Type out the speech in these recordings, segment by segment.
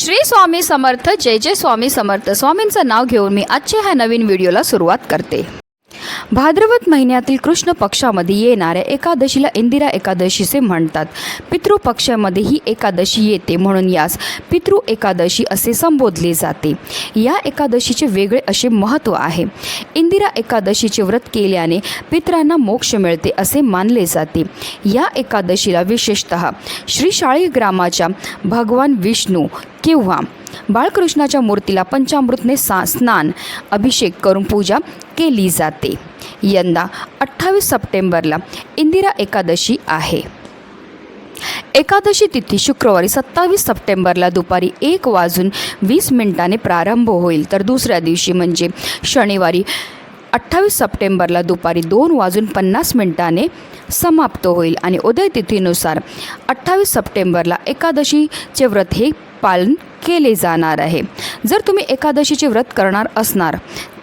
श्री स्वामी समर्थ जय जय स्वामी समर्थ. स्वामींचं नाव घेऊन मी आजच्या ह्या नवीन व्हिडिओला सुरुवात करते. भाद्रवत महिन्यातील कृष्ण पक्षामध्ये येणाऱ्या एकादशीला इंदिरा एकादशीचे म्हणतात. पितृपक्षामध्ये ही एकादशी येते म्हणून यास पितृ एकादशी असे संबोधले जाते. या एकादशीचे वेगळे असे महत्त्व आहे. इंदिरा एकादशीचे व्रत केल्याने पित्रांना मोक्ष मिळते असे मानले जाते. या एकादशीला विशेषत श्री ग्रामाच्या भगवान विष्णू किंवा बाळकृष्णाच्या मूर्तीला पंचामृतने सा स्नान अभिषेक करून पूजा केली जाते. यंदा अठ्ठावीस सप्टेंबरला इंदिरा एकादशी आहे. एकादशी तिथी शुक्रवारी सत्तावीस सप्टेंबरला दुपारी एक वाजून वीस मिनिटाने प्रारंभ होईल. तर दुसऱ्या दिवशी म्हणजे शनिवारी अठ्ठावीस सप्टेंबरला दुपारी दोन वाजून पन्नास मिनिटाने समाप्त होईल. आणि उदय तिथीनुसार अठ्ठावीस सप्टेंबरला एकादशीचे व्रत हे पालन केले जाणार आहे. जर तुम्ही एकादशीचे व्रत करणार असणार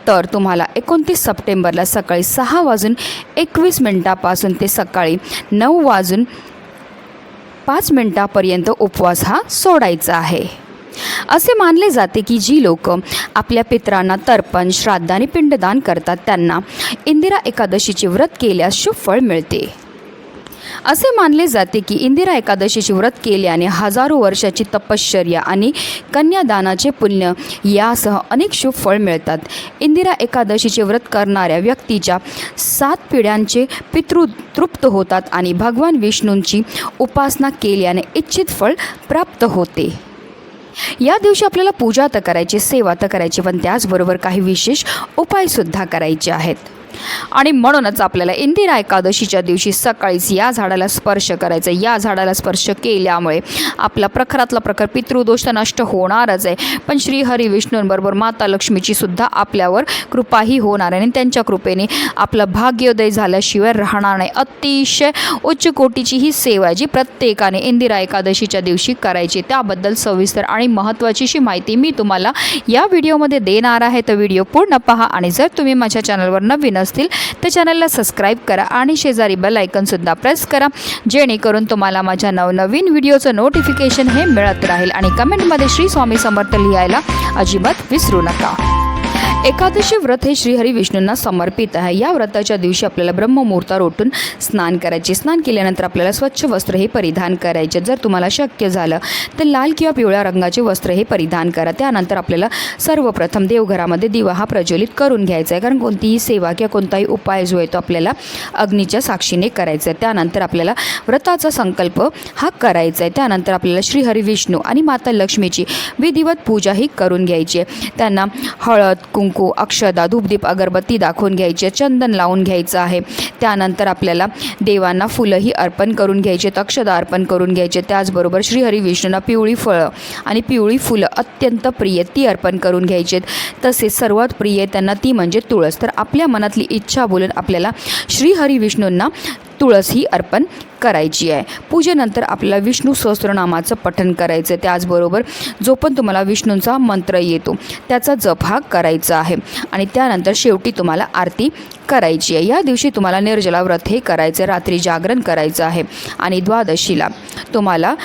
तर तुम्हाला एकोणतीस सप्टेंबरला सकाळी सहा वाजून एकवीस मिनिटापासून ते सकाळी नऊ वाजून पाच मिनिटापर्यंत उपवास हा सोडायचा आहे. असे मानले जाते की जी लोक आपल्या पितरांना तर्पण श्राद्ध आणि पिंडदान करतात त्यांना इंदिरा एकादशीचे व्रत केल्यास शुभ फळ मिळते. असे मानले जाते की इंदिरा एकादशीचे व्रत केल्याने हजारो वर्षाची तपश्चर्या आणि कन्यादानाचे पुण्य यासह अनेक शुभ फळ मिळतात. इंदिरा एकादशीचे व्रत करणाऱ्या व्यक्तीच्या सात पिढ्यांचे पितृ तृप्त होतात आणि भगवान विष्णूंची उपासना केल्याने इच्छित फळ प्राप्त होते. या दिवशी आपल्याला पूजा तर करायची सेवा तर करायची पण त्याचबरोबर काही विशेष उपायसुद्धा करायचे आहेत. आणि म्हणूनच आपल्याला इंदिरा एकादशीच्या दिवशी सकाळीच या झाडाला स्पर्श करायचा या झाडाला स्पर्श केल्यामुळे आपला प्रखरातला प्रखर पितृदोष तर नष्ट होणारच आहे. पण श्री हरी विष्णूंबरोबर माता लक्ष्मीची सुद्धा आपल्यावर कृपाही होणार आहे. आणि त्यांच्या कृपेने आपलं भाग्योदय झाल्याशिवाय राहणार नाही. अतिशय उच्च कोटीची ही सेवा आहे जी प्रत्येकाने इंदिरा एकादशीच्या दिवशी करायची. त्याबद्दल सविस्तर आणि महत्त्वाचीशी माहिती मी तुम्हाला या व्हिडिओमध्ये देणार आहे. तर व्हिडिओ पूर्ण पहा आणि जर तुम्ही माझ्या चॅनलवर नवीन असतील तर चॅनलला सबस्क्राईब करा आणि शेजारी बेल आयकनसुद्धा प्रेस करा. जेणेकरून तुम्हाला माझ्या नवनवीन व्हिडिओचं नोटिफिकेशन हे मिळत राहील आणि कमेंटमध्ये श्री स्वामी समर्थ लिहायला अजिबात विसरू नका. एकादशी व्रत हे श्रीहरी विष्णूंना समर्पित आहे. या व्रताच्या दिवशी आपल्याला ब्रह्ममुहूर्तावर उठून स्नान करायचे. स्नान केल्यानंतर आपल्याला स्वच्छ वस्त्र हे परिधान करायचे. जर तुम्हाला शक्य झालं तर लाल किंवा पिवळ्या रंगाचे वस्त्र हे परिधान करा. त्यानंतर आपल्याला सर्वप्रथम देवघरामध्ये दिवा हा प्रज्वलित करून घ्यायचा आहे. कारण कोणतीही सेवा किंवा कोणताही उपाय जो आहे तो आपल्याला अग्नीच्या साक्षीने करायचा आहे. त्यानंतर आपल्याला व्रताचा संकल्प हा करायचा आहे. त्यानंतर आपल्याला श्रीहरी विष्णू आणि माता लक्ष्मीची विधिवत पूजा ही करून घ्यायची आहे. त्यांना हळद कुंकू अक्षदा धूपदीप अगरबत्ती दाखवून घ्यायची चंदन लावून घ्यायचं आहे. त्यानंतर आपल्याला देवांना फुलंही अर्पण करून घ्यायचे अक्षदा अर्पण करून घ्यायचे. त्याचबरोबर श्रीहरी विष्णूंना पिवळी फळं आणि पिवळी फुलं अत्यंत प्रिय ती अर्पण करून घ्यायचे तसेच सर्वात प्रिय त्यांना ती म्हणजे तुळस. तर आपल्या मनातली इच्छा बोलून आपल्याला श्रीहरी विष्णूंना तुळस ही अर्पण करायची आहे. पूजेनंतर आपल्याला विष्णू सहस्त्रनामाचं पठण करायचं आहे. त्याचबरोबर जो पण तुम्हाला विष्णूंचा मंत्र येतो त्याचा जप हा करायचा आहे. आणि त्यानंतर शेवटी तुम्हाला आरती करायची आहे. या दिवशी तुम्हाला निर्जला व्रत हे करायचं आहे. रात्री जागरण करायचं आहे. आणि द्वादशीला तुम्हाला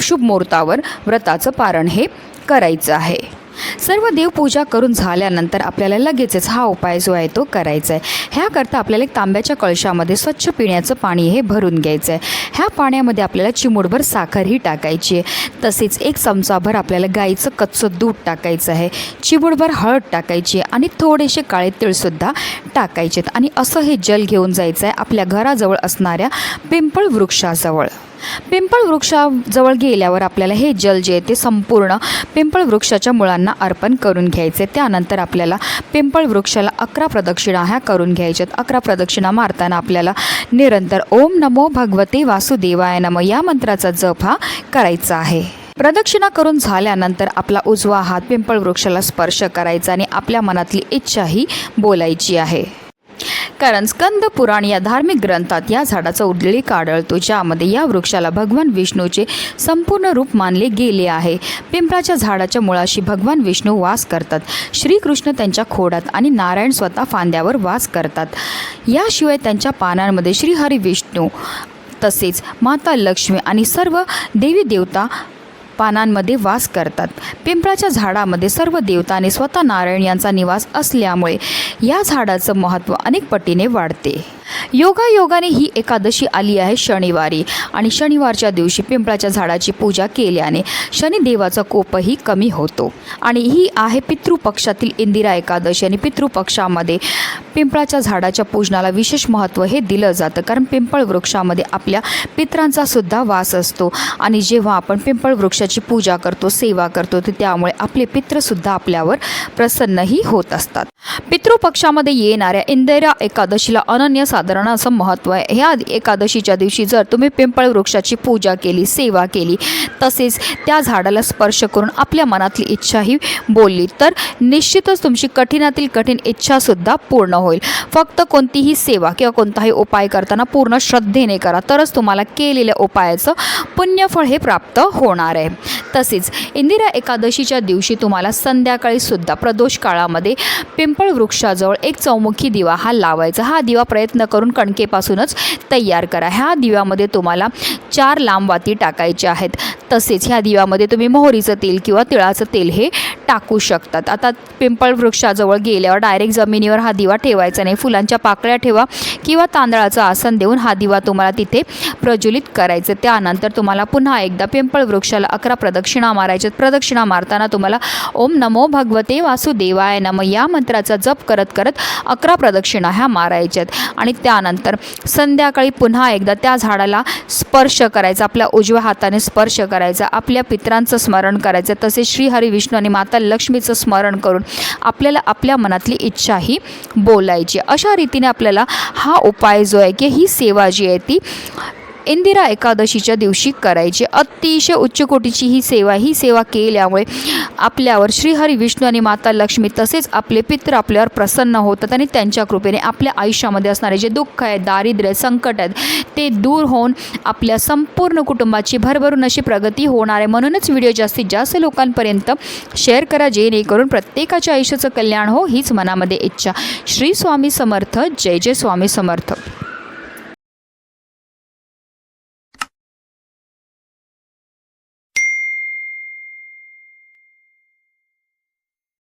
शुभ मुहूर्तावर व्रताचं पारण हे करायचं आहे. सर्व देवपूजा करून झाल्यानंतर आपल्याला लगेचच हा उपाय जो आहे तो करायचा आहे. ह्याकरता आपल्याला एक तांब्याच्या कळशामध्ये स्वच्छ पिण्याचं पाणी हे भरून घ्यायचं आहे ह्या पाण्यामध्ये आपल्याला चिमूटभर साखर ही टाकायची आहे. तसेच एक चमचाभर आपल्याला गाईचं कच्चं दूध टाकायचं आहे. चिमूटभर हळद टाकायची आहे आणि थोडेसे काळे तिळसुद्धा टाकायचे आहेत. आणि असं हे जल घेऊन जायचं आहे आपल्या घराजवळ असणाऱ्या पिंपळ वृक्षाजवळ. पिंपळ वृक्षाजवळ गेल्यावर आपल्याला हे जल जे आहे ते संपूर्ण पिंपळ वृक्षाच्या मुळांना अर्पण करून घ्यायचे त्यानंतर आपल्याला पिंपळ वृक्षाला अकरा प्रदक्षिणा ह्या करून घ्यायच्यात. अकरा प्रदक्षिणा मारताना आपल्याला निरंतर ओम नमो भगवते वासुदेवाय नम या मंत्राचा जप हा करायचा आहे. प्रदक्षिणा करून झाल्यानंतर आपला उजवा हात पिंपळ वृक्षाला स्पर्श करायचा आणि आपल्या मनातली इच्छाही बोलायची आहे. कारण स्कंद पुराण या धार्मिक ग्रंथात या झाडाचा उल्लेख आढळतो ज्यामध्ये या वृक्षाला भगवान विष्णूचे संपूर्ण रूप मानले गेले आहे. पिंपळाच्या झाडाच्या मुळाशी भगवान विष्णू वास करतात. श्रीकृष्ण त्यांच्या खोडात आणि नारायण स्वतः फांद्यावर वास करतात. याशिवाय त्यांच्या पानांमध्ये श्रीहरी विष्णू तसेच माता लक्ष्मी आणि सर्व देवी देवता पानांमध्ये वास करतात. पिंपळाच्या झाडामध्ये सर्व देवता आणि स्वतः नारायण यांचा निवास असल्यामुळे या झाडाचं महत्त्व अनेक पटीने वाढते. योगायोगाने ही एकादशी आली आहे शनिवारी. आणि शनिवारच्या दिवशी पिंपळाच्या झाडाची पूजा केल्याने शनिदेवाचा कोपही कमी होतो. आणि ही आहे पितृपक्षातील इंदिरा एकादशी आणि पितृपक्षामध्ये पिंपळाच्या झाडाच्या पूजनाला विशेष महत्त्व हे दिलं जातं. कारण पिंपळ वृक्षामध्ये आपल्या पित्रांचा सुद्धा वास असतो. आणि जेव्हा आपण पिंपळ वृक्षाची पूजा करतो सेवा करतो तर त्यामुळे आपले पित्रसुद्धा आपल्यावर प्रसन्नही होत असतात. पितृपक्षामध्ये येणाऱ्या इंदिरा एकादशीला अनन्य साधारण असं महत्त्व आहे. ह्या एकादशीच्या दिवशी जर तुम्ही पिंपळ वृक्षाची पूजा केली सेवा केली तसेच त्या झाडाला स्पर्श करून आपल्या मनातली इच्छाही बोलली तर निश्चितच तुमची कठीणातील कठीण इच्छासुद्धा पूर्ण होईल. फक्त कोणतीही सेवा किंवा कोणताही उपाय करताना पूर्ण श्रद्धेने करा तरच तुम्हाला केलेल्या उपायाचं पुण्यफळ हे प्राप्त होणार आहे. तसेच इंदिरा एकादशीच्या दिवशी तुम्हाला संध्याकाळीसुद्धा प्रदोष काळामध्ये पिंप पिंपळ वृक्षाजवळ एक चौमुखी दिवा हा लावायचा. हा दिवा प्रयत्न करून कणकेपासूनच तयार करा. ह्या दिव्यामध्ये तुम्हाला चार लांब वाती टाकायच्या आहेत. तसेच ह्या दिव्यामध्ये तुम्ही मोहरीचं तेल किंवा तिळाचं तेल हे टाकू शकतात. आता पिंपळ वृक्षाजवळ गेल्यावर डायरेक्ट जमिनीवर हा दिवा ठेवायचा नाही. फुलांच्या पाकळ्या ठेवा किंवा तांदळाचं आसन देऊन हा दिवा तुम्हाला तिथे प्रज्वलित करायचं. त्यानंतर तुम्हाला पुन्हा एकदा पिंपळ वृक्षाला अकरा प्रदक्षिणा मारायच्यात प्रदक्षिणा मारताना तुम्हाला ओम नमो भगवते वासुदेवाय नम या मंत्राचा जप करत करत अकरा प्रदक्षिणा ह्या मारायच्यात आणि त्यानंतर संध्याकाळी पुन्हा एकदा त्या झाडाला स्पर्श करायचा. आपल्या उजव्या हाताने स्पर्श करायचा. आपल्या पित्रांचं स्मरण करायचं. तसेच श्रीहरी विष्णू आणि माता लक्ष्मीचं स्मरण करून आपल्याला आपल्या मनातली इच्छाही बोलायची. अशा रीतीने आपल्याला हा उपाय जो आहे की ही सेवा जी आहे ती इंदिरा एकादशीच्या दिवशी करायची. अतिशय उच्च कोटीची ही सेवा ही सेवा केल्यामुळे आपल्यावर श्रीहरी विष्णू आणि माता लक्ष्मी तसेच आपले पित्र आपल्यावर प्रसन्न होतात आणि त्यांच्या कृपेने आपल्या आयुष्यामध्ये असणारे जे दुःख आहे दारिद्र्य संकट आहेत ते दूर होऊन आपल्या संपूर्ण कुटुंबाची भरभरून अशी प्रगती होणार आहे. म्हणूनच व्हिडिओ जास्तीत जास्त लोकांपर्यंत शेअर करा जेणेकरून प्रत्येकाच्या आयुष्याचं कल्याण हो हीच मनामध्ये इच्छा. श्री स्वामी समर्थ. जय जय स्वामी समर्थ.